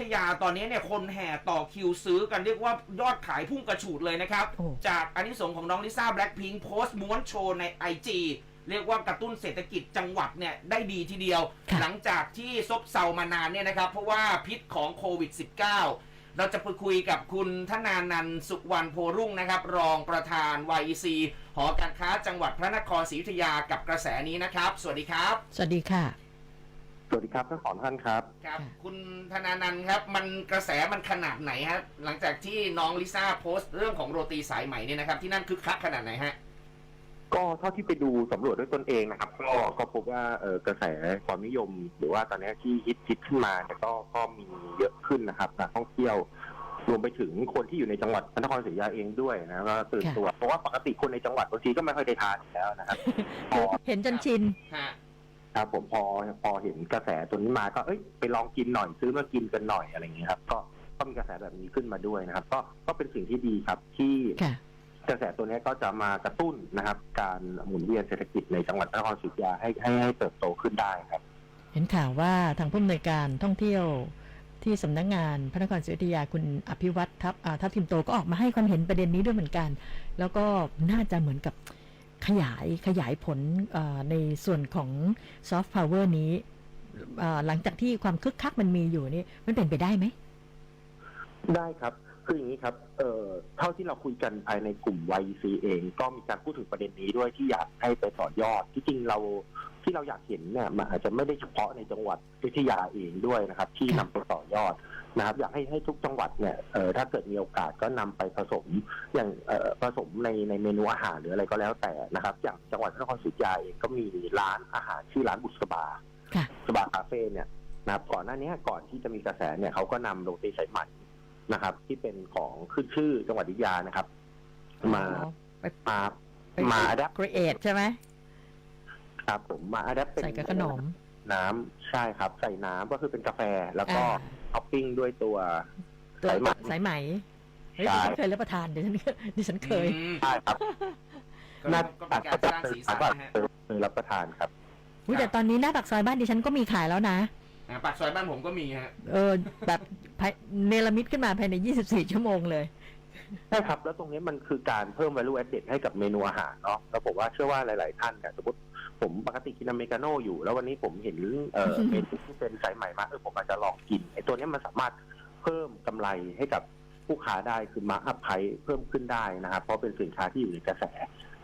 ทยาตอนนี้เนี่ยคนแห่ต่อคิวซื้อกันเรียกว่ายอดขายพุ่งกระฉูดเลยนะครับ โอ้ จากอันนี้สงส์ของน้องลิซ่าแบล็คพิงค์โพสต์ม้วนโชว์ใน IG เรียกว่ากระตุ้นเศรษฐกิจจังหวัดเนี่ยได้ดีทีเดียว ค่ะ หลังจากที่ซบเซามานานเนี่ยนะครับ เพราะว่าพิษของโควิด -19 เราจะไปคุยกับคุณธนานันท์สุวรรณโพรุ่งนะครับ รองประธาน YEC หอการค้าจังหวัดพระนครศรีอยุธยากับกระแสนี้นะครับ สวัสดีครับ สวัสดีค่ะ สวัสดีครับทั้งสองท่านครับ ครับค่ะคุณธนานันท์ครับ มันกระแสมันขนาดไหนฮะ หลังจากที่น้องลิซ่าโพสต์เรื่องของโรตีสายไหมเนี่ยนะครับ ที่นั่นคึกคักขนาดไหนฮะ ก็เท่าที่ไปดูสำรวจด้วยตนเองนะครับ ก็ก็พบว่าเออกระแสความนิยม หรือว่าตอนนี้ที่ฮิตฮิตขึ้นมาเนี่ยก็ก็มีเยอะขึ้นนะครับนักท่องเที่ยว รวมไปถึงคนที่อยู่ในจังหวัดพระนครศรีอยุธยาเองด้วยนะก็ตื่นค่ะตัวเพราะว่าปกติคนในจังหวัดบางทีก็ไม่ค่อยได้ทานอยู่แล้วนะครับพอเห็นจนชิน ฮะ ครับผมพอพอเห็นกระแสตัวนี้มาก็เอ้ยไปลองกินหน่อยซื้อมากินกันหน่อยอะไรอย่างเงี้ยครับ ก็ก็มีกระแสแบบนี้ขึ้นมาด้วยนะครับ ก็ก็เป็นสิ่งที่ดีครับที่ค่ะกระแสตัวนี้ก็จะมากระตุ้นนะครับ การหมุนเวียนเศรษฐกิจในจังหวัดพระนครศรีอยุธยาให้ให้ให้เติบโตขึ้นได้ครับ เห็นข่าวว่าทางผู้อำนวยการท่องเที่ยวที่สำนักงานพระนครศรีอยุธยาคุณอภิวัตทัพอ่าทัพทิมโตก็ออกมาให้ความเห็นประเด็นนี้ด้วยเหมือนกัน แล้วก็น่าจะเหมือนกับ ขยายขยายผลในส่วนของซอฟต์พาวเวอร์นี้หลังจากที่ความคึกคักมันมีอยู่นี่มันเป็นไปได้ไหม ได้ครับคืออย่างนี้ครับเอ่อเท่าที่เราคุยกันภายในกลุ่ม YC เอง ก็มีการพูดถึงประเด็นนี้ด้วยที่อยากให้ไปต่อยอด ที่จริงเรา ที่เราอยากเห็นเนี่ยมันอาจจะไม่ได้เฉพาะในจังหวัดอยุธยาเองด้วยนะครับ ที่นำไปต่อยอดนะครับ อยากให้ให้ทุกจังหวัดเนี่ยเอ่อถ้าเกิดมีโอกาสก็นำไปผสมอย่างเอ่อผสมในในเมนูอาหารหรืออะไรก็แล้วแต่นะครับ อย่างจังหวัดพระนครศรีอยุธยาเองก็มีร้านอาหารชื่อร้านบุษบาค่ะสบาคาเฟ่เนี่ยนะครับก่อนหน้านี้ก่อนที่จะมีกระแสเนี่ยเขาก็นำโรตีสายไหมนะครับ ที่เป็นของขึ้นชื่อจังหวัดอยุธยานะครับ มาไปมาไปมาอัดครีเอทใช่ไหม ครับผมมาอัดเป็นใส่กับขนม น้ำใช่ครับ ใส่น้ำก็คือเป็นกาแฟแล้วก็อ่า ท็อปปิ้งด้วยตัว ตัวสายไหมสายไหมเฮ้ยใช่ ดิฉันเคยรับประทานเดี๋ยวฉันดิฉันเคย อืมใช่ครับก็น่าก็เป็นการสร้างสีสันนะฮะ เคยรับประทานครับ อุ๊ยแต่ตอนนี้หน้าปากซอยบ้านดิฉันก็มีขายแล้วนะ อ่าปากซอยบ้านผมก็มีฮะ เออ แบบภายเนรมิตขึ้นมาภายใน 24 ชั่วโมงเลย ใช่ครับ แล้วตรงนี้มันคือการเพิ่ม value added ให้กับเมนูอาหารเนาะแล้วผมว่าเชื่อว่าหลาย ๆ ท่านเนี่ยสมมติ ผมปกติกินอเมริกาโน่อยู่ แล้ววันนี้ผมเห็นเอ่อเมนูที่เป็นสายใหม่มาเออผมอาจจะลองกินไอ้ตัวเนี้ยมันสามารถเพิ่มกำไรให้กับผู้ค้าได้คือมาอัพไพเพิ่มขึ้นได้นะครับเพราะเป็นสินค้าที่อยู่ในกระแส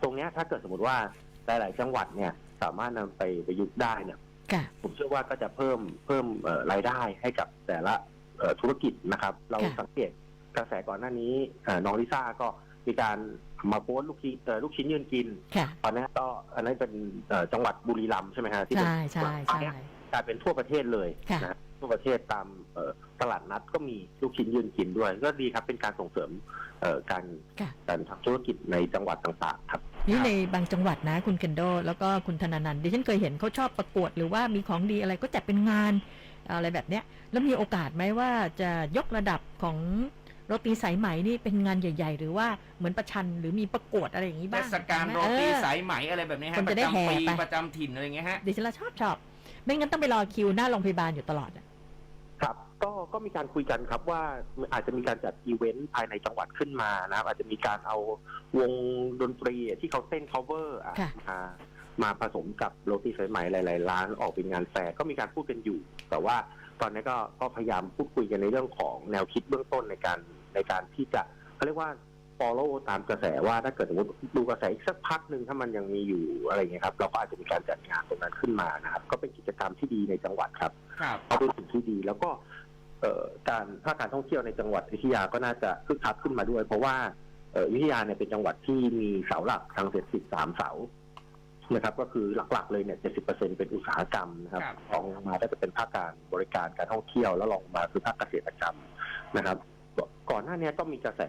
ตรงเนี้ยถ้าเกิดสมมติว่าหลาย ๆ จังหวัดเนี่ยสามารถนำไปประยุกต์ได้เนี่ยค่ะผมเชื่อว่าก็จะเพิ่มเพิ่มเอ่อรายได้ให้กับแต่ละเอ่อธุรกิจนะครับ เราค่ะสังเกตกระแสก่อนหน้านี้เอ่อน้องลิซ่าก็มีการมาโพสต์ลูกชิ้นเอ่อลูกชิ้นยืนกิน ค่ะ ตอนนี้ก็อันนั้นเป็นเอ่อจังหวัดบุรีรัมย์ใช่ไหมฮะที่เป็นใช่ใช่ตอนใช่เนี้ยกลายเป็นทั่วประเทศเลยค่ะ นะทั่วประเทศตามเอ่อตลาดนัดก็มีลูกชิ้นยืนกินด้วย ก็ดีครับเป็นการส่งเสริมเอ่อการค่ะ การทำธุรกิจในจังหวัดต่างๆครับ นี่ในบางจังหวัดนะ คุณเคนโด แล้วก็คุณธนานันท์ดิฉันเคยเห็นเขาชอบประกวดหรือว่ามีของดีอะไรก็จัดเป็นงานอะไรแบบเนี้ย แล้วมีโอกาสไหมว่าจะยกระดับของ โรตีสายไหมนี่เป็นงานใหญ่ ๆ หรือว่าเหมือนประชันหรือมีประกวดอะไรอย่างนี้เทบ้างศกาลโรตีเออสายไหมอะไรแบบนี้ฮะคนปจะระได้แห่จำปีไปประจำถิ่นอะไรอย่างเงี้ยฮะ ดิฉันละชอบชอบไม่งั้นต้องไปรอคิวหน้าโรงพยาบาลอยู่ตลอดอะ ครับ ก็ก็มีการคุยกันครับว่าอาจจะมีการจัดอีเวนต์ภายในจังหวัดขึ้นมานะครับ อาจจะมีการเอาวงดนตรีที่เขาเต้น cover อะค่ะ มามาผสมกับโรตีสายไหมหลาย ๆ ร้านออกเป็นงานแฟร์ก็มีการพูดกันอยู่ แต่ว่าตอนนี้ก็ก็พยายามพูดคุยกันในเรื่องของแนวคิดเบื้องต้นในการ ในการที่จะเขาเรียกว่า follow ตามกระแสว่าถ้าเกิดสมมติดูกระแสอีกสักพักหนึ่งถ้ามันยังมีอยู่อะไรอย่างเงี้ยครับ เราก็อาจจะมีการจัดงานตรงนั้นขึ้นมานะครับ ก็เป็นกิจกรรมที่ดีในจังหวัดครับครับเอาเป็นสิ่งที่ดีแล้วก็เอ่อการภาคการท่องเที่ยวในจังหวัดอยุธยาก็น่าจะคึกคักขึ้นมาด้วย เพราะว่าเอ่ออยุธยาเนี่ยเป็นจังหวัดที่มีเสาหลักทางเศรษฐกิจสามเสานะครับก็คือหลักๆเลยเนี่ย 70%เป็นอุตสาหกรรมนะครับครับรองลงมาก็จะเป็นภาคการบริการการท่องเที่ยวแล้วรองลงมาคือภาคเกษตรกรรมนะครับ ก่อนก่อนหน้านี้ก็มีกระแส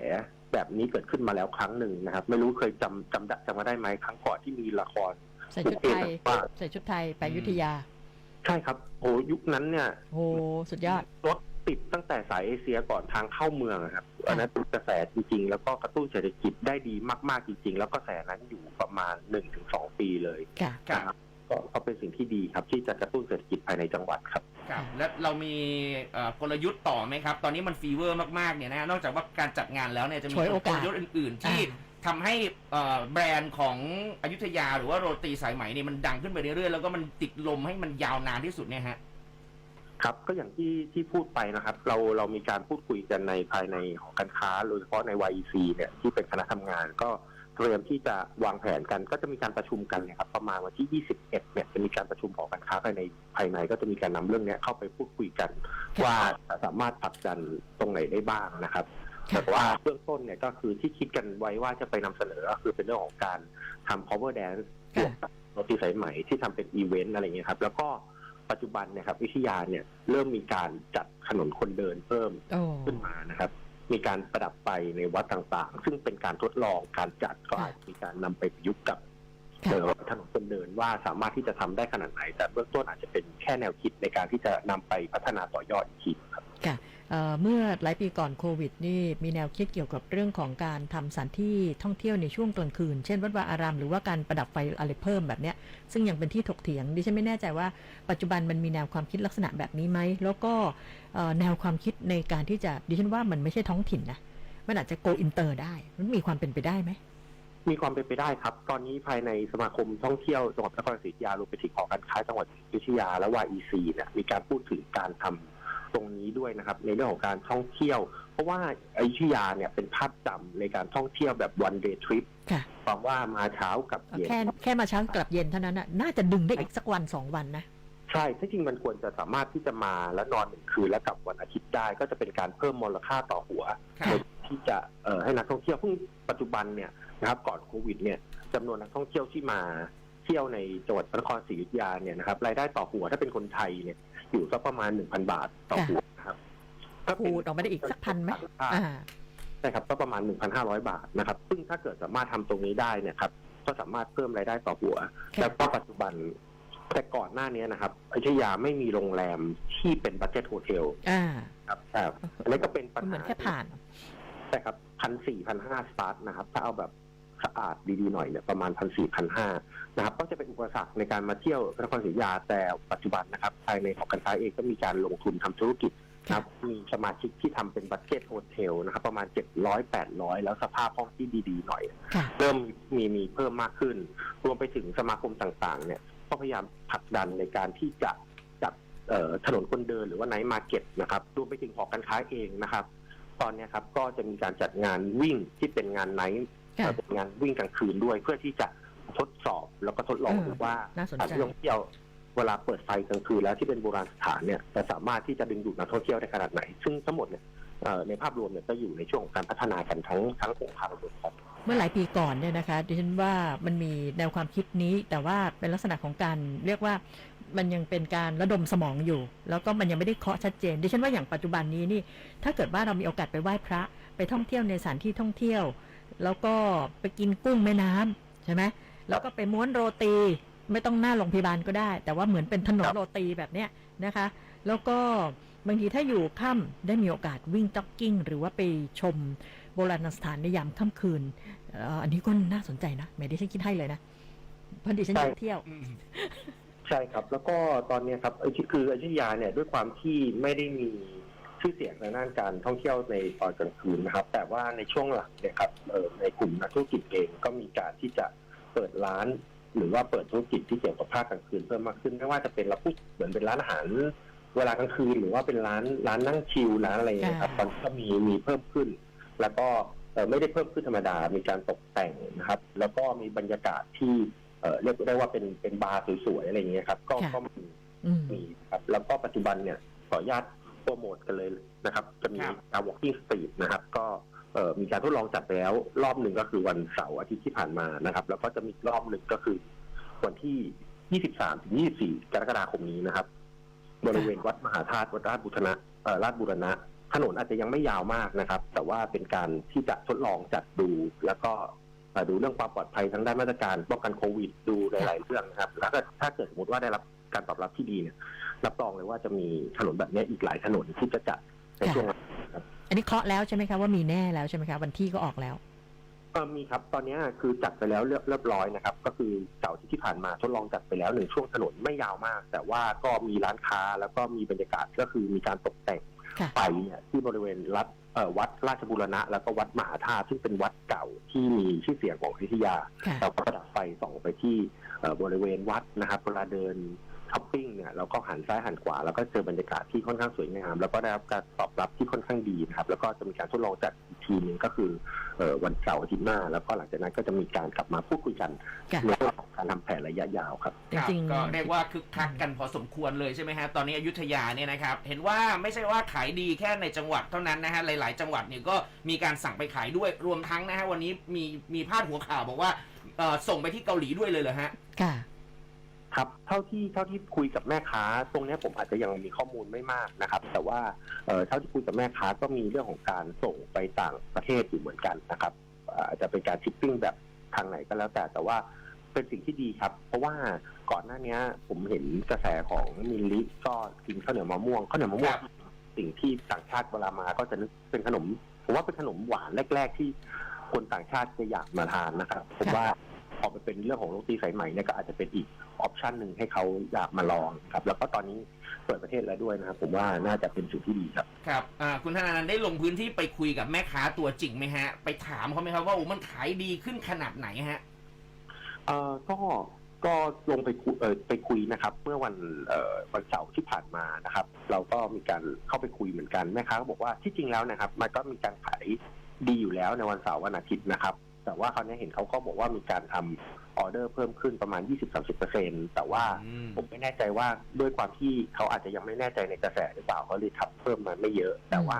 แบบนี้เกิดขึ้นมาแล้วครั้งหนึ่งนะครับ ไม่รู้เคยจำจำได้จำมาได้ไหมครั้งก่อนที่มีละครใส่ชุดไทยว่าใส่ชุดไทยไปอยุธยา ใช่ครับโอ้ยุคนั้นเนี่ยโอ้สุดยอดรถติดตั้งแต่สายเอเชียก่อนทางเข้าเมืองอะครับอันนั้นเป็นกระแสจริงๆ แล้วก็กระตุ้นเศรษฐกิจได้ดีมากๆจริง ๆ แล้วก็กระแสนั้นอยู่ประมาณหนึ่งถึงสองปีเลยค่ะครับนะครับก็ก็เป็นสิ่งที่ดีครับที่จะกระตุ้นเศรษฐกิจภายในจังหวัดครับ ครับและเรามีเอ่อกลยุทธ์ต่อไหมครับ ตอนนี้มันฟีเวอร์มากๆเนี่ยนะฮะนอกจากว่าการจัดงานแล้วเนี่ยจะมีฉวยโอกาสลยุทธ์อื่น ๆ ที่ทำให้เอ่อแบรนด์ของอยุธยาหรือว่าโรตีสายไหมเนี่ยมันดังขึ้นไปเรื่อยๆแล้วก็มันติดลมให้มันยาวนานที่สุดเนี่ยฮะ ครับก็อย่างที่ที่พูดไปนะครับ เราเรามีการพูดคุยกันในภายในหอการค้าโดยเฉพาะใน YEC เนี่ยที่เป็นคณะทำงานก็ เตรียมที่จะวางแผนกันก็จะมีการประชุมกันเนี่ยครับ ประมาณวันที่ 21 เนี่ยจะมีการประชุมหอการค้าภายในภายในก็จะมีการนำเรื่องเนี้ยเข้าไปพูดคุยกันค่ะว่าจะสามารถผลักดันตรงไหนได้บ้างนะครับค่ะแต่ว่าเบื้องต้นเนี่ยก็คือที่คิดกันไว้ว่าจะไปนำเสนอก็คือเป็นเรื่องของการทำ cover dance บวกกับโรตีสายไหมที่ทำเป็นอีเวนต์อะไรเงี้ยครับ แล้วก็ปัจจุบันเนะครับวิทยาเนี่ยเริ่มมีการจัดถนนคนเดินเพิ่มโอ้ขึ้นมานะครับ มีการประดับไฟในวัดต่างๆ ซึ่งเป็นการทดลองการจัดก็อาจมีการนำไปประยุกต์กับ ค่ะเอ่อถนนคนเดินว่าสามารถที่จะทำได้ขนาดไหน แต่เบื้องต้นอาจจะเป็นแค่แนวคิดในการที่จะนำไปพัฒนาต่อยอดอีกทีครับค่ะเอ่อเมื่อหลายปีก่อนโควิดนี่มีแนวคิดเกี่ยวกับเรื่องของการทำสถานที่ท่องเที่ยวในช่วงกลางคืน เช่นวัดวาอารามหรือว่าการประดับไฟอะไรเพิ่มแบบเนี้ย ซึ่งยังเป็นที่ถกเถียงดิฉันไม่แน่ใจว่าปัจจุบันมันมีแนวความคิดลักษณะแบบนี้ไหมแล้วก็เอ่อแนวความคิดในการที่จะดิฉันว่ามันไม่ใช่ท้องถิ่นนะมันอาจจะโกอินเตอร์ได้ มันมีความเป็นไปได้ไหม มีความเป็นไปได้ครับ ตอนนี้ภายในสมาคมท่องเที่ยวจังหวัดนครศรีอยุธยารวมไปถึงหอการค้าจังหวัดอยุธยาและ YEC เนี่ยมีการพูดถึงการทำตรงนี้ด้วยนะครับ ในเรื่องของการท่องเที่ยว เพราะว่าอยุธยาเนี่ยเป็นภาพจำในการท่องเที่ยวแบบ one day trip ค่ะความว่ามาเช้ากับเย็น แค่แค่มาเช้ากลับเย็นเท่านั้นน่ะน่าจะดึงได้อีกสักวันสองวันนะใช่ที่จริงมันควรจะสามารถที่จะมาแล้วนอนหนึ่งคืนแล้วกลับวันอาทิตย์ได้ก็จะเป็นการเพิ่มมูลค่าต่อหัวครับโดย ที่จะเอ่อให้นักท่องเที่ยวเพิ่งปัจจุบันเนี่ยนะครับก่อนโควิดเนี่ยจำนวนนักท่องเที่ยวที่มาเที่ยวในจังหวัดพระนครศรีอยุธยาเนี่ยนะครับรายได้ต่อหัวถ้าเป็นคนไทยเนี่ยอยู่สักประมาณหนึ่งพันบาทต่อหัวนะครับถ้าเป็นพูดออกมาได้อีกสักพันไหมอ่าใช่ครับก็ประมาณ1,500บาทนะครับ ซึ่งถ้าเกิดสามารถทำตรงนี้ได้เนี่ยครับก็สามารถเพิ่มรายได้ต่อหัวค่ะแล้วก็ปัจจุบันแต่ก่อนหน้านี้นะครับอยุธยาไม่มีโรงแรมที่เป็นบั d เจ็ตโฮเทลอ่าครับแต่อันนี้ก็เป็นปัญมันเหมืหาอนแค่ผ่าน ใช่ครับพันสี่พันห้าสตาร์ทนะครับ ถ้าเอาแบบสะอาดดีๆหน่อยเนี่ยประมาณพันสี่พันห้านะครับ ก็จะเป็นอุปสรรคในการมาเที่ยวพระนครศรีอยุธยาแต่ปัจจุบันนะครับภายในหอการค้าเองก็มีการลงทุนทำธุรกิจครับมีสมาชิกที่ทำเป็นบัตเจ็ตโฮเทลนะครับ ประมาณ700 800แล้วสภาพห้องที่ดีๆหน่อยค่ะเริ่มมีมีเพิ่มมากขึ้น รวมไปถึงสมาคมต่างๆ เนี่ย ก็พยายามผลักดันในการที่จะจัดเอ่อถนนคนเดินหรือว่าไนท์มาร์เก็ตนะครับรวมไปถึงหอการค้าเองนะครับ ตอนเนี้ยครับก็จะมีการจัดงานวิ่งที่เป็นงานไนท์ค่ะเอ่อเป็นงานวิ่งกลางคืนด้วยเพื่อที่จะทดสอบแล้วก็ทดลองเออดูว่าน่าสนใจนักท่องเที่ยวเวลาเปิดไฟกลางคืนแล้วที่เป็นโบราณสถานเนี่ยจะสามารถที่จะดึงดูดนักท่องเที่ยวได้ขนาดไหน ซึ่งทั้งหมดเนี่ยเอ่อในภาพรวมเนี่ยก็อยู่ในช่วงของการพัฒนากันทั้งทั้งองค์คาพยพครับเมื่อหลายปีก่อนเนี่ยนะคะดิฉันว่ามันมีแนวความคิดนี้แต่ว่าเป็นลักษณะของการเรียกว่า มันยังเป็นการระดมสมองอยู่ แล้วก็มันยังไม่ได้เคาะชัดเจน ดิฉันว่าอย่างปัจจุบันนี้นี่ ถ้าเกิดว่าเรามีโอกาสไปไหว้พระไปท่องเที่ยวในสถานที่ท่องเที่ยว แล้วก็ไปกินกุ้งแม่น้ำใช่ไหมแล้วก็ไปม้วนโรตีไม่ต้องหน้าโรงพยาบาลก็ได้ แต่ว่าเหมือนเป็นถนนโรตีแบบเนี้ยนะคะ แล้วก็บางทีถ้าอยู่ค่ำได้มีโอกาสวิ่งจ็อกกิ้ง หรือว่าไปชมโบราณสถานในยามค่ำคืนอันนี้ก็น่าสนใจนะไม่ด้ฉันคิดให้เลยนะพราะดิฉันอยากเที่ยว ใช่ครับ แล้วก็ตอนเนี้ยครับอยุธคืออยุธยาเนี่ยด้วยความที่ไม่ได้มีชื่อเสียงในด้านการท่องเที่ยวในตอนกลางคืนนะครับ แต่ว่าในช่วงหลังเนี่ยครับเอ่อในกลุ่มนักธุรกิจเองก็มีการที่จะเปิดร้าน หรือว่าเปิดธุรกิจที่เกี่ยวกับภาคกลางคืนเพิ่มมากขึ้นไม่ว่าจะเป็นเราพูดเหมือนเป็นร้านอาหารเวลากลางคืนหรือว่าเป็นร้านร้านนั่งชิลร้านอะไรอย่างเงี้ยครับตอนนี้ก็มีมีเพิ่มขึ้น แล้วก็เอ่อไม่ได้เพิ่มขึ้นธรรมดา มีการตกแต่งนะครับ แล้วก็มีบรรยากาศที่ เอ่อเรียกได้ว่าเป็นเป็นบาร์สวยๆอะไรอย่างเงี้ยครับ ก็ค่ะก็มีอืมมีครับ แล้วก็ปัจจุบันเนี่ยขออนุญาตโปรโมทกันเลยนะครับ จะมีครับการ walking street นะครับ ก็เอ่อมีการทดลองจัดไปแล้ว รอบหนึ่งก็คือวันเสาร์อาทิตย์ที่ผ่านมานะครับ แล้วก็จะมีอีกรอบหนึ่งก็คือ วันที่ 23ถึง24 กรกฎาคมนี้นะครับ บริเวณวัดมหาธาตุวัดราชบุรณะเอ่อราชบุรณะถนนอาจจะยังไม่ยาวมากนะครับ แต่ว่าเป็นการที่จะทดลองจัดดูแล้วก็เอ่อ ดูเรื่องความปลอดภัยทั้งด้านมาตรการป้องกันโควิดดูหลาย ๆ เรื่องนะครับ แล้วก็ถ้าเกิดสมมติว่าได้รับการตอบรับที่ดีเนี่ยรับรองเลยว่าจะมีถนนแบบนี้อีกหลายถนนที่จะจัดในช่วงอันนี้เคาะแล้วใช่ไหมคะว่ามีแน่แล้วใช่ไหมคะวันที่ก็ออกแล้วเออมีครับ ตอนนี้คือจัดไปแล้วเรียบเรียบร้อยนะครับ ก็คือเสาร์อาที่ที่ผ่านมาทดลองจัดไปแล้วหนึ่งช่วงถนนไม่ยาวมาก แต่ว่าก็มีร้านค้าแล้วก็มีบรรยากาศก็คือมีการตกแต่งค่ะไฟเนี่ยที่บริเวณรัฐเอ่อ วัดราชบูรณะ แล้วก็วัดมหาธาตุซึ่งเป็นวัดเก่าที่มีชื่อเสียงของอยุธยาค่ะเราก็ประดับไฟส่องไปที่เอ่อบริเวณวัดนะครับเวลาเดินช้อปปิ้งเนี่ยเราก็หันซ้ายหันขวาแล้วก็เจอบรรยากาศที่ค่อนข้างสวยงาม แล้วก็ได้รับการตอบรับที่ค่อนข้างดีนะครับ แล้วก็จะมีการทดลองจัดอีกทีหนึงก็คือเอ่อ วันเสาร์อาทิตย์หน้า แล้วก็หลังจากนั้นก็จะมีการกลับมาพูดคุยกันค่ะในเรื่องของการทำแผนระยะยาวครับจริงก็ๆเรียกว่าคึกคักกันพอสมควรเลยใช่ไหมฮะตอนนี้อยุธยาเนี่ยนะครับเห็นว่าไม่ใช่ว่าขายดีแค่ในจังหวัดเท่านั้นนะฮะหลาย ๆ จังหวัดเนี่ยก็มีการสั่งไปขายด้วยรวมทั้งนะฮะวันนี้มีมีพาดหัวข่าวบอกว่าเอ่อส่งไปที่เกาหลีด้วยเลยเหรอฮะค่ะ ครับเท่าที่เท่าที่คุยกับแม่ค้า ตรงนี้ผมอาจจะยังมีข้อมูลไม่มากนะครับ แต่ว่าเอ่อเท่าที่คุยกับแม่ค้าก็มีเรื่องของการส่งไปต่างประเทศอยู่เหมือนกันนะครับอาจจะเป็นการชิปปิ้งแบบทางไหนก็แล้วแต่แต่ว่าเป็นสิ่งที่ดีครับ เพราะว่าก่อนหน้านี้ผมเห็นกระแสของมิลลิก็กินข้าวเหนียวมะม่วงข้าวเหนียวมะม่วงสิ่งที่ต่างชาติเวลามาก็จะนึกเป็นขนมผมว่าเป็นขนมหวานแรก ๆ ที่คนต่างชาติจะอยากมาทานนะครับผมว่า พอไปเป็นเรื่องของโรตีสายใหม่เนี่ยก็อาจจะเป็นอีกออปชันหนึ่งให้เขาอยากมาลองครับ แล้วก็ตอนนี้เปิดประเทศแล้วด้วยนะครับผมว่าน่าจะเป็นสิ่งที่ดีครับครับอ่าคุณธนานันท์ได้ลงพื้นที่ไปคุยกับแม่ค้าตัวจริงไหมฮะ ไปถามเขาไหมครับว่าโอ้มันขายดีขึ้นขนาดไหนฮะเอ่อก็ก็ลงไปคุยเอ่อไปคุยนะครับ เมื่อวันเอ่อวันเสาร์ที่ผ่านมานะครับ เราก็มีการเข้าไปคุยเหมือนกันแม่ค้าก็บอกว่าที่จริงแล้วนะครับ มันก็มีการขายดีอยู่แล้วในวันเสาร์วันอาทิตย์นะครับ แต่ว่าคราวนี้เห็นเขาก็บอกว่ามีการทำออเดอร์เพิ่มขึ้นประมาณ 20-30%แต่ว่าอืมผมไม่แน่ใจว่าด้วยความที่เขาอาจจะยังไม่แน่ใจในกระแสหรือเปล่าเขาเลยทำเพิ่มมาไม่เยอะ แต่ว่า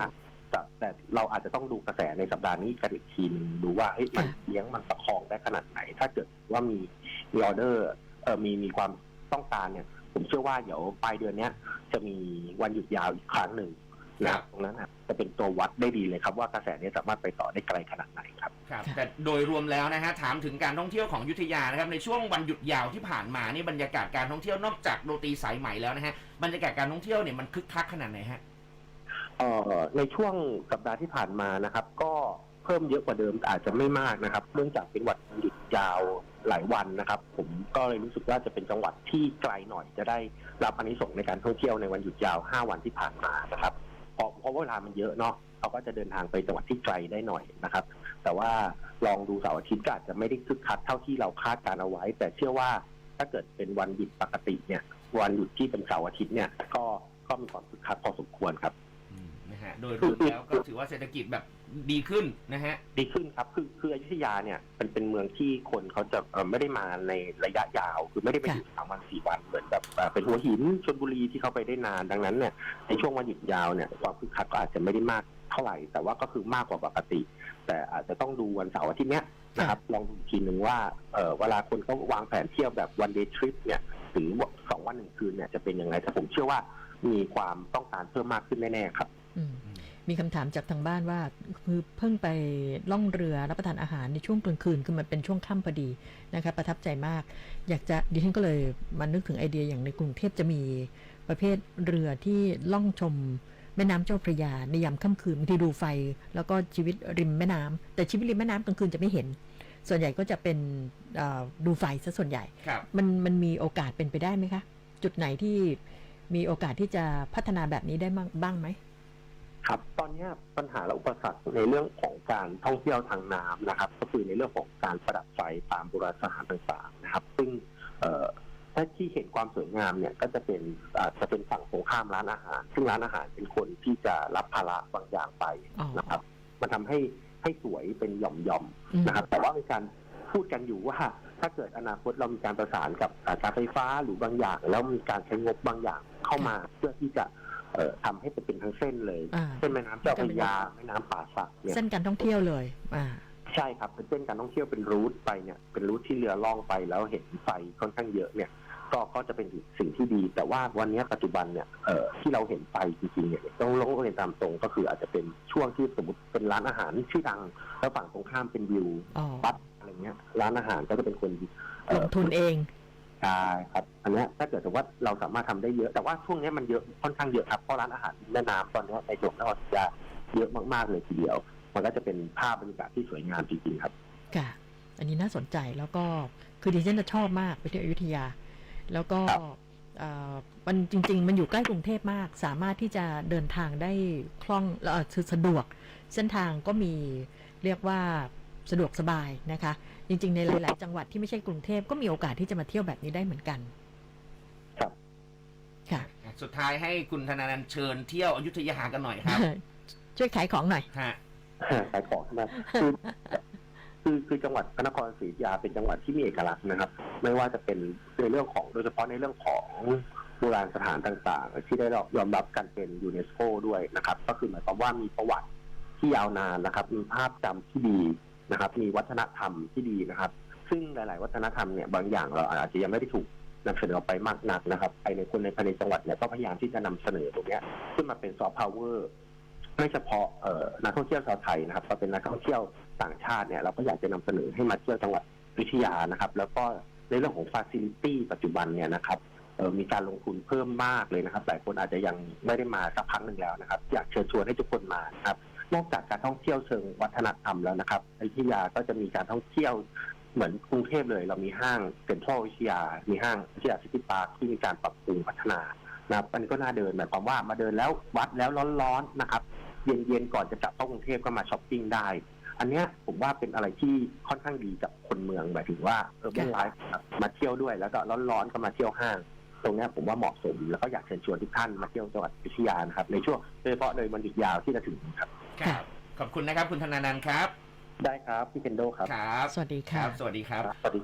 แต่แต่เราอาจจะต้องดูกระแสในสัปดาห์นี้กันอีกทีหนึงดูว่าเฮ้ยมันค่ะเลี้ยงมันประคองได้ขนาดไหน ถ้าเกิดว่ามีมีออเดอร์เออมีมีความต้องการเนี่ย ผมเชื่อว่าเดี๋ยวปลายเดือนเนี้ยจะมีวันหยุดยาวอีกครั้งหนึ่ง นะครับตรงนั้นนะจะเป็นตัววัดได้ดีเลยครับว่ากระแสเนี้สามารถไปต่อได้ไกลขนาดไหนครับ ครับค่ะแต่โดยรวมแล้วนะฮะถามถึงการท่องเที่ยวของอยุธยานะครับในช่วงวันหยุดยาวที่ผ่านมานี่บรรยากาศการท่องเที่ยวนอกจากโรตีสายใหม่แล้วนะฮะบรรยากาศการท่องเที่ยวเนี่ยมันคึกคักขนาดไหนฮะเอ่อในช่วงสัปดาห์ที่ผ่านมานะครับ ก็เพิ่มเยอะกว่าเดิมแต่อาจจะไม่มากนะครับเนื่องจากเป็นวันหยุดยาวหลายวันนะครับ ผมก็เลยรู้สึกว่าจะเป็นจังหวัดที่ไกลหน่อยจะได้รับอานิสงส์ในการท่องเที่ยวในวันหยุดยาว 5 วันที่ผ่านมานะครับ เพราะเพราะเวลามันเยอะเนาะเขาก็จะเดินทางไปจังหวัดที่ไกลได้หน่อยนะครับ แต่ว่าลองดูเสาร์อาทิตย์ก็อาจจะไม่ได้คึกคักเท่าที่เราคาดการเอาไว้ แต่เชื่อว่าถ้าเกิดเป็นวันหยุดปกติเนี่ย วันหยุดที่เป็นเสาร์อาทิตย์เนี่ย ก็ก็มีความคึกคักพอสมควรครับ ฮะโดยรวมแล้วก็ถือว่าเศรษฐกิจแบบดีขึ้นนะฮะ ดีขึ้นครับคือคืออยุธยาเนี่ยเป็นเป็นเมืองที่คนเขาจะเอ่อไม่ได้มาในระยะยาว คือไม่ได้ไปอยู่สามวันสี่วันเหมือนแบบเอ่อเป็นหัวหินชลบุรีที่เขาไปได้นานดังนั้นเนี่ยในช่วงวันหยุดยาวเนี่ยความคึกคักก็อาจจะไม่ได้มากเท่าไหร่ แต่ว่าก็คือมากกว่าปกติ แต่อาจจะต้องดูวันเสาร์อาทิตย์เนี้ยนะครับลองดูอีกทีหนึ่งว่าเออเวลาคนเขาวางแผนเที่ยวแบบวันเดย์ทริปเนี่ยถึงสองวันหนึ่งคืนเนี่ยจะเป็นยังไงแต่ผมเชื่อว่ามีความต้องการเพิ่มมากขึ้นแน่ๆครับอื มมีคำถามจากทางบ้านว่าคือเพิ่งไปล่องเรือรับประทานอาหารในช่วงกลางคืนคือมันเป็นช่วงค่ำพอดีนะคะประทับใจมาก อยากจะดิฉันก็เลยมานึกถึงไอเดียอย่างในกรุงเทพจะมีประเภทเรือที่ล่องชมแม่น้ำเจ้าพระยาในยามค่ำคืนบางทีดูไฟ แล้วก็ชีวิตริมแม่น้ำแต่ชีวิตริมแม่น้ำกลางคืนจะไม่เห็น ส่วนใหญ่ก็จะเป็นเอ่อดูไฟซะส่วนใหญ่ครับมันมันมีโอกาสเป็นไปได้ไหมคะ จุดไหนที่มีโอกาสที่จะพัฒนาแบบนี้ได้บ้างบ้างไหม ครับ ตอนเนี้ยปัญหาและอุปสรรคในเรื่องของการท่องเที่ยวทางน้ำนะครับ ก็คือในเรื่องของการประดับไฟตามโบราณสถานต่างๆนะครับ ซึ่งเอ่อถ้าที่เห็นความสวยงามเนี่ยก็จะเป็นอ่าจะเป็นฝั่งตรงข้ามร้านอาหาร ซึ่งร้านอาหารเป็นคนที่จะรับภาระบางอย่างไปอ๋อนะครับ มันทำให้ให้สวยเป็นหย่อมอืมๆนะครับ แต่ว่ามีการพูดกันอยู่ว่าถ้าเกิดอนาคตเรามีการประสานกับอ่าการไฟฟ้าหรือบางอย่าง แล้วมีการใช้งบบางอย่างเข้ามาเพื่อที่จะ เอ่อทำให้เป็นทั้งเส้นเลย อ่า เส้นแม่น้ำเจ้าพระยาแม่น้ำป่าสักเนี่ย เส้นการท่องเที่ยวเลย อ่า ใช่ครับเป็นเส้นการท่องเที่ยวเป็นรูทไปเนี่ยเป็นรูทที่เรือล่องไปแล้วเห็นไฟค่อนข้างเยอะเนี่ย ก็ก็จะเป็นสิ่งที่ดี แต่ว่าวันนี้ปัจจุบันเนี่ยเอ่อที่เราเห็นไฟจริงๆเนี่ยต้องลงเรียนตามตรงก็คืออาจจะเป็นช่วงที่สมมติเป็นร้านอาหารชื่อดังแล้วฝั่งตรงข้ามเป็นวิวอ๋อบัสอะไรเงี้ยร้านอาหารก็จะเป็นคนเอ่ลองทุนเอง ใช่ครับอันเนี้ยถ้าเกิดว่าเราสามารถทำได้เยอะ แต่ว่าช่วงเนี้ยมันเยอะค่อนข้างเยอะครับเพราะร้านอาหารแม่น้ำตอนเนี้ยในจังหวัดนครศรีธรรมราชเยอะมากๆเลยทีเดียว มันก็จะเป็นภาพบรรยากาศที่สวยงามจริงๆครับค่ะอันนี้น่าสนใจแล้วก็คือดิฉันจะชอบมากไปเที่ยวอยุธยา แล้วก็ครับเอ่อมันจริง ๆ มันอยู่ใกล้กรุงเทพมาก สามารถที่จะเดินทางได้คล่องเอ่อสะดวก เส้นทางก็มีเรียกว่า สะดวกสบายนะคะ จริง ๆ ในหลาย ๆ จังหวัดที่ไม่ใช่กรุงเทพก็มีโอกาสที่จะมาเที่ยวแบบนี้ได้เหมือนกันครับค่ะ สุดท้ายให้คุณธนานันท์เชิญเที่ยวอยุธยากันหน่อยครับ ช่วยขายของหน่อย ฮะ ขายของนะคือคือคือจังหวัดพระนครศรีอยุธยาเป็นจังหวัดที่มีเอกลักษณ์นะครับ ไม่ว่าจะเป็นในเรื่องของโดยเฉพาะในเรื่องของโบราณสถานต่างๆ ที่ได้รับยอมรับการเป็นยูเนสโกด้วยนะครับ ก็คือหมายความว่ามีประวัติที่ยาวนานนะครับ มีภาพจำที่ดี นะครับ มีวัฒนธรรมที่ดีนะครับ ซึ่งหลาย ๆ วัฒนธรรมเนี่ยบางอย่างเราอาจจะยังไม่ได้ถูกนำเสนอออกไปมากนักนะครับไปในคนในภายในจังหวัดเนี่ยก็พยายามที่จะนำเสนอตรงนี้ขึ้นมาเป็นซอฟต์พาวเวอร์ไม่เฉพาะเอ่อนักท่องเที่ยวชาวไทยนะครับ ก็เป็นนักท่องเที่ยวต่างชาติเนี่ยเราก็อยากจะนำเสนอให้มาเที่ยวจังหวัดอยุธยานะครับ แล้วก็ในเรื่องของฟาซิลิตี้ปัจจุบันเนี่ยนะครับมีการลงทุนเพิ่มมากเลยนะครับ หลายคนอาจจะยังไม่ได้มาสักพักหนึ่งแล้วนะครับ อยากเชิญชวนให้ทุกคนมาครับ นอกจากการท่องเที่ยวเชิงวัฒนธรรมแล้วนะครับอยุธยาก็จะมีการท่องเที่ยวเหมือนกรุงเทพเลย เรามีห้างเซ็นทรัลอยุธยา มีห้างอยุธยาซิตี้พาร์คที่มีการปรับปรุงพัฒนานะครับอันนี้ก็น่าเดินหมายความว่ามาเดินแล้ววัดแล้วร้อนๆนะครับ เย็นๆก่อนจะกลับเข้ากรุงเทพก็มาช้อปปิ้งได้ อันเนี้ยผมว่าเป็นอะไรที่ค่อนข้างดีกับคนเมืองหมายถึงว่าเออเป็นไลฟ์มาเที่ยวด้วยแล้วก็ร้อนๆก็มาเที่ยวห้างตรงเนี้ยผมว่าเหมาะสมแล้วก็อยากเชิญชวนทุกท่านมาเที่ยวจังหวัดอยุธยานะครับในช่วงโดยเฉพาะในวันหยุดยาวที่จะถึงครับ ครับ ขอบคุณนะครับ คุณธนานันท์ครับ ได้ครับ พี่เคนโดครับ ครับ สวัสดีคค่ะ รับ สวัสดีครับ สวัสดี